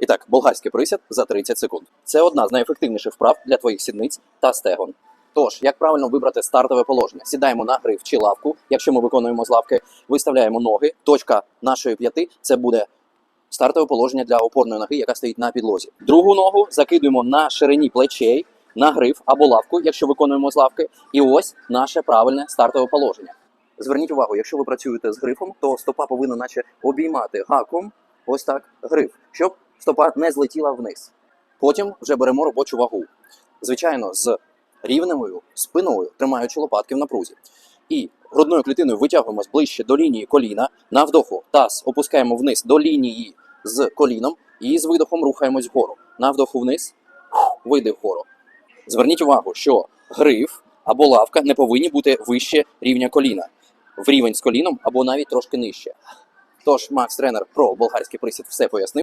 І так, болгарський присід за 30 секунд. Це одна з найефективніших вправ для твоїх сідниць та стегон. Тож, як правильно вибрати стартове положення? Сідаємо на гриф чи лавку, якщо ми виконуємо з лавки, виставляємо ноги. Точка нашої п'яти це буде стартове положення для опорної ноги, яка стоїть на підлозі. Другу ногу закидуємо на ширині плечей, на гриф або лавку, якщо виконуємо з лавки. І ось наше правильне стартове положення. Зверніть увагу, якщо ви працюєте з грифом, то стопа повинна наче обіймати гаком ось так гриф, щоб стопа не злетіла вниз. Потім вже беремо робочу вагу. Звичайно, з рівневою спиною, тримаючи лопатки в напрузі. І грудною клітиною витягуємось ближче до лінії коліна. На вдоху таз опускаємо вниз до лінії з коліном і з видохом рухаємось вгору. На вдоху вниз, видих вгору. Зверніть увагу, що гриф або лавка не повинні бути вище рівня коліна, в рівень з коліном або навіть трошки нижче. Тож Макс тренер про болгарський присід все пояснив.